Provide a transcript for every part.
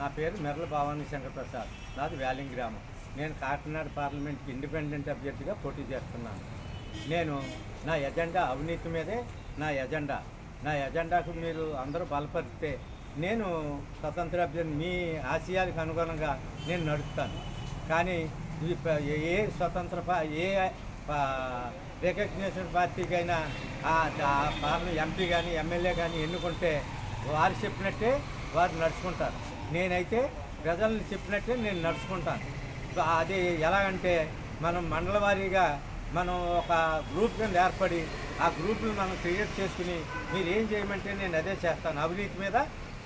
నా పేరు మెర్ల భవానీ శంకర్ ప్రసాద్. నాది వ్యాలింగ్ గ్రామం. నేను కాకినాడ పార్లమెంట్కి ఇండిపెండెంట్ అభ్యర్థిగా పోటీ చేస్తున్నాను. నేను నా ఎజెండా అవినీతి మీదే నా ఎజెండా. నా ఎజెండాకు మీరు అందరూ బలపరిస్తే నేను స్వతంత్ర అభ్యర్థి మీ ఆశయాలకు అనుగుణంగా నేను నడుపుతాను. కానీ ఏ స్వతంత్ర ఏ రికగ్నేషన్ పార్టీకైనా ఆ పార్లమెంట్ ఎంపీ కానీ ఎమ్మెల్యే కానీ ఎన్నుకుంటే వారు చెప్పినట్టే వారు నడుచుకుంటారు. నేనైతే ప్రజల్ని చెప్పినట్టే నేను నడుచుకుంటాను. అది ఎలాగంటే మనం మండల వారీగా మనం ఒక గ్రూప్ కింద ఏర్పడి ఆ గ్రూప్ని మనం క్రియేట్ చేసుకుని మీరు ఏం చేయమంటే నేను అదే చేస్తాను. అవినీతి మీద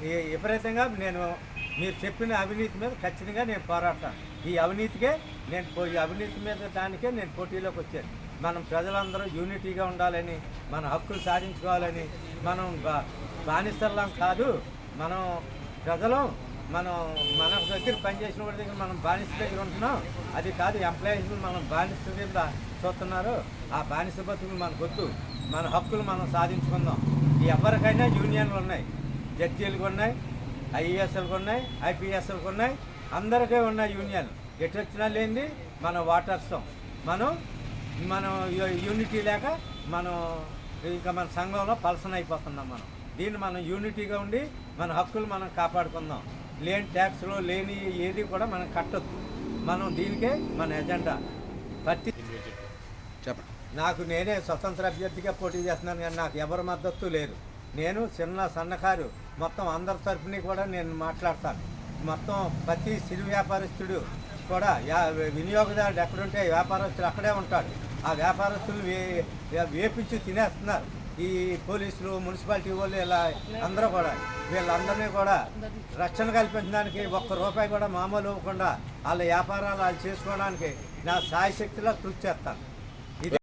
ఈ- విపరీతంగా నేను మీరు చెప్పిన అవినీతి మీద ఖచ్చితంగా నేను పోరాడతాను. ఈ అవినీతికే నేను ఈ అవినీతి మీద దానికే నేను పోటీలోకి వచ్చాను. మనం ప్రజలందరూ యూనిటీగా ఉండాలని మన హక్కులు సాధించుకోవాలని మనం బా- బానిసల్లం కాదు మనం ప్రజలు మనం మన దగ్గర పనిచేసిన వాడి దగ్గర మనం బానిస దగ్గర ఉంటున్నాం. అది కాదు ఎంప్లాయీస్ మనం బానిస కింద చూస్తున్నారు. ఆ బానిస బతుకులు మనకు వద్దు. మన హక్కులు మనం సాధించుకుందాం. ఎవరికైనా యూనియన్లు ఉన్నాయి. జడ్జీలకు ఉన్నాయి ఐఏఎస్ఎల్కి ఉన్నాయి ఐపీఎస్ఎల్కి ఉన్నాయి. అందరికీ ఉన్నాయి యూనియన్. ఎటు వచ్చినా లేనిది మనం వాటర్స్తాం మనం మనం యూనిటీ లేక మనం ఇంకా మన సంఘంలో పలసన అయిపోతున్నాం మనం. దీన్ని మనం యూనిటీగా ఉండి మన హక్కులు మనం కాపాడుకుందాం. లేని ట్యాక్స్లో లేని ఏది కూడా మనం కట్టొద్దు. మనం దీనికే మన ఎజెండా. ప్రతి చెప్పండి. నాకు నేనే స్వతంత్ర అభ్యర్థిగా పోటీ చేస్తున్నాను కానీ నాకు ఎవరి మద్దతు లేరు. నేను చిన్న సన్నకారు మొత్తం అందరి తరపుని కూడా నేను మాట్లాడతాను. మొత్తం ప్రతి సిరి వ్యాపారస్తుడు కూడా వినియోగదారుడు ఎక్కడుంటే వ్యాపారస్తుడు అక్కడే ఉంటాడు. ఆ వ్యాపారస్తులు వేపించి తినేస్తున్నారు. ఈ పోలీసులు మున్సిపాలిటీ వాళ్ళు ఇలా అందరూ కూడా వీళ్ళందరినీ కూడా రక్షణ కల్పించడానికి ఒక్క రూపాయి కూడా మామూలు ఇవ్వకుండా వాళ్ళ వ్యాపారాలు వాళ్ళు చేసుకోవడానికి నా సాయశక్తిలో కృషి చేస్తాను. ఇది